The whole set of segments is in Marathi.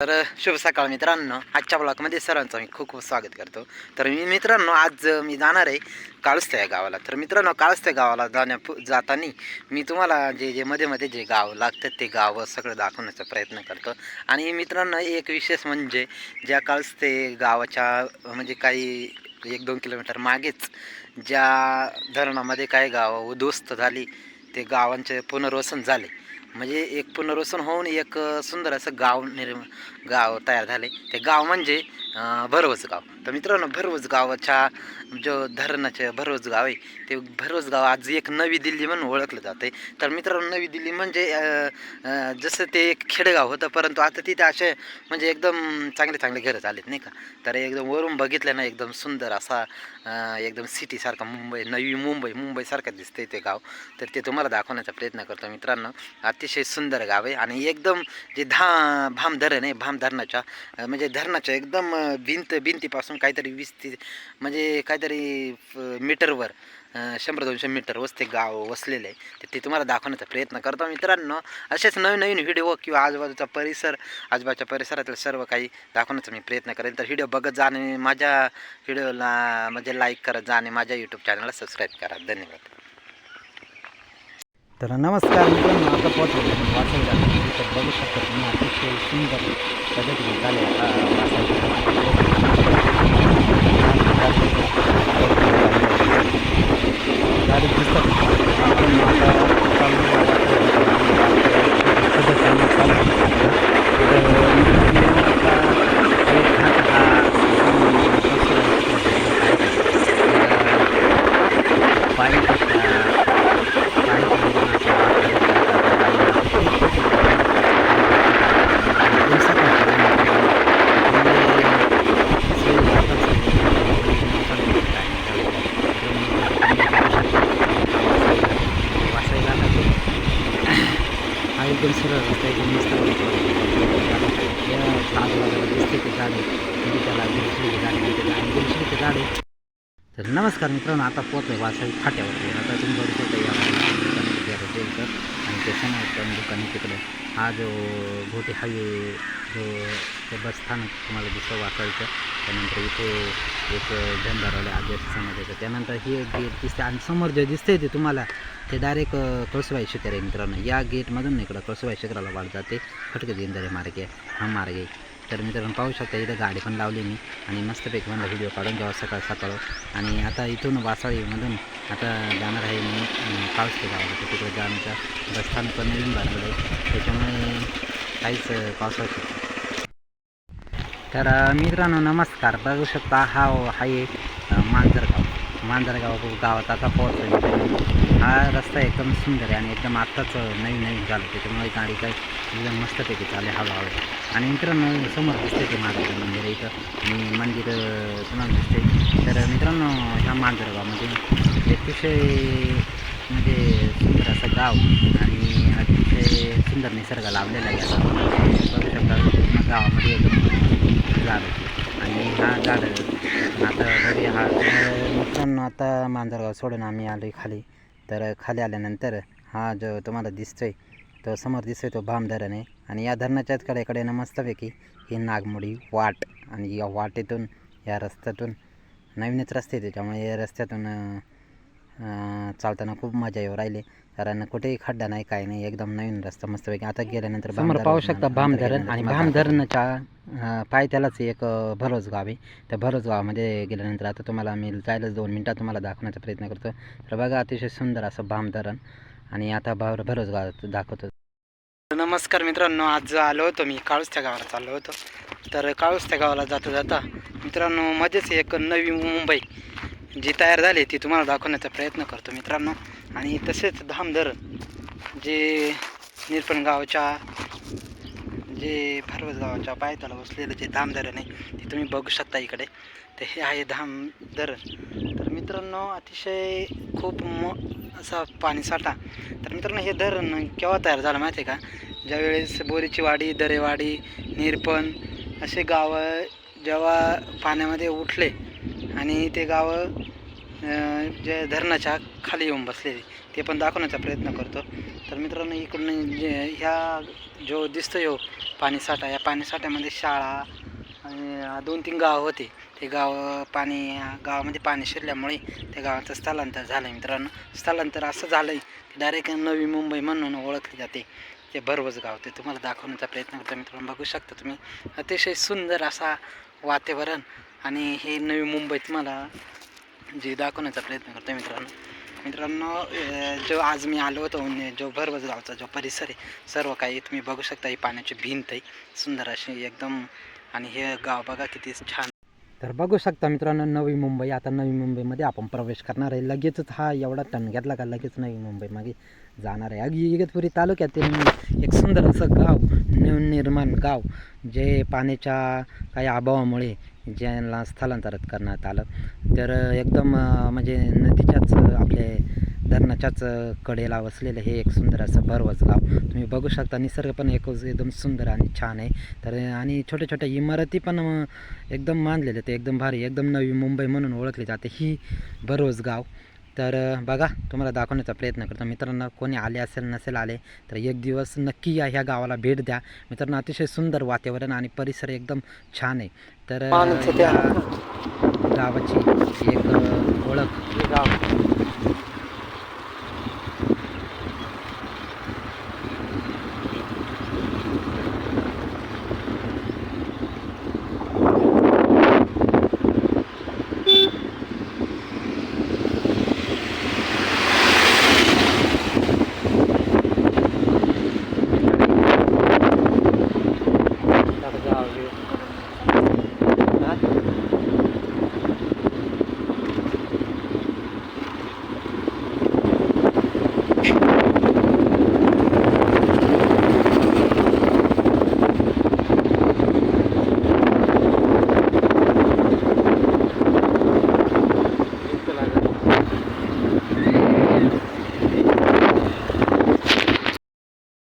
तर शुभ सकाळ मित्रांनो. आजच्या ब्लॉकमध्ये सर्वांचं मी खूप खूप स्वागत करतो. तर मी मित्रांनो आज मी जाणार आहे काळुस्त्या या गावाला. तर मित्रांनो काळुस्त्या गावाला जाण्या जाताना मी तुम्हाला जे जे मध्ये मध्ये जे गाव लागतात ते गाव सगळं दाखवण्याचा प्रयत्न करतो. आणि मित्रांनो एक विशेष म्हणजे ज्या काळुस्ते गावाच्या म्हणजे काही एक दोन किलोमीटर मागेच ज्या धरणामध्ये काही गावं उद्ध्वस्त झाली ते गावांचे पुनर्वसन झाले. म्हणजे एक पुनर्वसन होऊन एक सुंदर असं गाव निर्म गाव तयार झाले. ते गाव म्हणजे भरवस गाव. तर मित्रांनो भरवज गावाच्या जो धरणाचे भरवज गाव आहे ते भरवज गाव आज एक नवी दिल्ली म्हणून ओळखलं जाते तर मित्रांनो नवी दिल्ली म्हणजे जसं ते एक खेडेगाव होतं परंतु आता तिथे असे म्हणजे एकदम चांगले चांगले घरं झालेत नाही का? तर एकदम वरून बघितलं ना एकदम सुंदर असा एकदम सिटीसारखा मुंबई नवी मुंबई मुंबईसारखं दिसतंय ते गाव. तर ते तुम्हाला दाखवण्याचा प्रयत्न करतो मित्रांनो. अतिशय सुंदर गाव आहे आणि एकदम जे धा भाम धरण आहे भाम धरणाच्या म्हणजे धरणाच्या एकदम भिंत भिंतीपासून काहीतरी वीस ते म्हणजे काहीतरी मीटरवर शंभर दोनशे मीटर वसते गाव वसलेले आहे. तर ते तुम्हाला दाखवण्याचा प्रयत्न करतो मित्रांनो. असेच नवीन नवीन व्हिडिओ किंवा आजूबाजूचा परिसर आजूबाजूच्या परिसरातील सर्व काही दाखवण्याचा मी प्रयत्न करेन. तर व्हिडिओ बघत जा आणि माझ्या व्हिडिओला म्हणजे लाईक करत जा आणि माझ्या यूट्यूब चॅनलला सबस्क्राईब करा. धन्यवाद. तर नमस्कार मित्रांनो आता पोहोचलो मी तर बघू शकता तुम्ही अतिशय सुंदर पद्धतीने झाले गाडी दिसतात आपण आता चाललो सदस्यांना चालू तर मित्रांनो आता एक घाट हा पाणी हा एकदम सरळ रस्ता एकदम मस्त या आजूबाजूला दिसते ते गाडी म्हणजे त्याला दिलशिरीची गाडी म्हणते आणि गाडी तर नमस्कार मित्रांनो आता पोहोचलो आहे वासळी फाट्यावरती. आता तुम्ही बघू शकता या इथं आणि ते समोर दुकान तिकडे. हा जो घोटे हायवे जो ते बस स्थानक तुम्हाला दिसतं वासावीचं त्यानंतर इथे एक झेंडारवाले आदिवासी समाजाचं त्यानंतर ही एक गेट दिसते आणि समोर जे दिसते ते तुम्हाला ते डायरेक्ट कळसुबाई शिखर आहे मित्रांनो. या गेटमधून इकडं कळसुबाई शिखराला वाढ जाते. फटके दिंदरे मार्ग हा मार्ग आहे. तर मित्रांनो पाहू शकता इथं गाडी पण लावली मी. आणि मस्तपैकी मला व्हिडिओ काढून घ्यावा सकाळ सकाळ. आणि आता इथून वासाळीमधून आता जाणार आहे मी अं, काळसते गावाला. तिकडे जाण्याचा रस्ता पण नवीन बनवलं आहे. त्याच्यामुळे काहीच अं, पावसाळ्यात तर मित्रांनो नमस्कार. बघू शकता हा आहे एक मांजरगाव. मांजरगाव गावात आता पोहोचलो हा रस्ता एकदम सुंदर आहे आणि एकदम आत्ताच नवीन नवीन झालं त्याच्यामुळे गाडी काय एकदम मस्तपैकी चालले हळूहळू. आणि मित्रांनो समोर दिसते ते महाराजचं मंदिर इथं. आणि मंदिर तुम्हाला दिसते तर मित्रांनो ह्या मांजरगावमध्ये अतिशय म्हणजे सुंदर असं गाव आणि अतिशय सुंदर निसर्ग लावलेला आहे. बघू शकता गावामध्ये एकदम झाड आणि हा झाड आता घरी हा मित्रांनो आता मांजरगाव सोडून आम्ही आलो आहे खाली. तर खाली आल्यानंतर हा जो तुम्हाला दिसतोय तो समोर दिसतोय तो भाम धरण आहे. आणि या धरणाच्याच कडेकडेनं मस्तपैकी ही नागमोडी वाट आणि या वाटेतून या रस्त्यातून नवीनच रस्ते त्याच्यामुळे या रस्त्यातून चालताना खूप मजा येऊ राहिली. कारण कुठेही खड्डा नाही काही नाही एकदम नवीन रस्ता मस्तपैकी. आता गेल्यानंतर समोर पाहू शकता भाम धरण आणि भाम धरणाच्या अं, पायथ्यालाच एक अं, भरोस गाव आहे. त्या भरोस गावामध्ये गेल्यानंतर आता तुम्हाला मी जायलाच दोन मिनटात तुम्हाला दाखवण्याचा प्रयत्न करतो. तर बघा अतिशय सुंदर असं भाम धरण आणि आता भर भरोस गाव दाखवतो. नमस्कार मित्रांनो आज आलो होतो मी काळुस्त्या गावाला चाललो होतो. तर काळुस्त्या गावाला जाता जाता मित्रांनो मध्येच एक नवी मुंबई जी तयार झाली ती तुम्हाला दाखवण्याचा प्रयत्न करतो मित्रांनो. आणि तसेच धामधर जे निरपण गावच्या जे भरवस गावाच्या पायथ्याला बसलेलं जे धामधरण आहे ते तुम्ही बघू शकता इकडे. तर हे आहे धाम धरण तर मित्रांनो अतिशय खूप म असा पाणीसाठा तर मित्रांनो हे धरण केव्हा तयार झालं माहिती आहे का? ज्यावेळेस बोरीची वाडी दरेवाडी निरपण असे गावं जेव्हा पाण्यामध्ये उठले आणि ते गावं जे धरणाच्या खाली येऊन बसलेली ते पण दाखवण्याचा प्रयत्न करतो. तर मित्रांनो इकडून जे ह्या जो दिसतो यो पाणीसाठा या पाणीसाठ्यामध्ये शाळा आणि दोन तीन गाव होते. ते गाव पाणी गावामध्ये पाणी शिरल्यामुळे त्या गावाचं स्थलांतर झालं आहे मित्रांनो. स्थलांतर असं झालं आहे की डायरेक्ट नवी मुंबई म्हणून ओळखली जाते. ते भरवज गाव ते तुम्हाला दाखवण्याचा प्रयत्न करतो मित्रांनो. बघू शकता तुम्ही. अतिशय सुंदर असा वातावरण आणि हे नवी मुंबईत मला जे दाखवण्याचा प्रयत्न करतो मित्रांनो. मित्रांनो जो आज मी आलो होतो म्हणजे जो भरवज गावचा जो परिसर आहे सर्व काही तुम्ही बघू शकता. ही पाण्याची भिंत आहे सुंदर अशी एकदम. आणि हे गाव बघा किती छान. तर बघू शकता मित्रांनो नवी मुंबई. आता नवी मुंबईमध्ये आपण प्रवेश करणार आहे. लगेचच हा एवढा टन घेतला का लगेच नवी मुंबईमागे जाणार आहे. अगदी इगतपुरी तालुक्यातील एक सुंदर असं गाव नवनिर्माण गाव जे पाण्याच्या काही अभावामुळे ज्यांना स्थलांतरित करण्यात आलं. तर एकदम म्हणजे नदीच्याच आपले धरणाच्याच कडेला वसलेलं हे एक सुंदर असं भरवस गाव. तुम्ही बघू शकता निसर्ग पण एक एकदम सुंदर आणि छान आहे. तर आणि छोट्या छोट्या इमारती पण एकदम मानलेले ते एकदम भारी एकदम नवी मुंबई म्हणून ओळखली जाते ही भरवस गाव. तर बघा तुम्हाला दाखवण्याचा प्रयत्न करतो. मित्रांनो कोणी आले असेल नसेल आले तर एक दिवस नक्की या ह्या गावाला भेट द्या. मित्रांनो अतिशय सुंदर वातावरण आणि परिसर एकदम छान आहे. तर गावाची एक ओळख गाव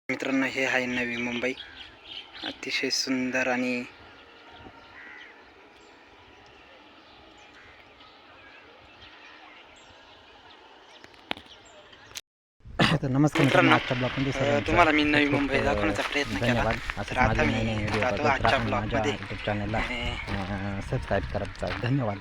मित्रांनो हे आहे नवी मुंबई. अतिशय सुंदर आणि तर नमस्कार मित्रांनो आजच्या ब्लॉगमध्ये सर्वांचं तुम्हाला मी नवी मुंबई दाखवण्याचा प्रयत्न केला. तर आता मी आजच्या ब्लॉगमध्ये चॅनलला सबस्क्राईब करत जा. धन्यवाद.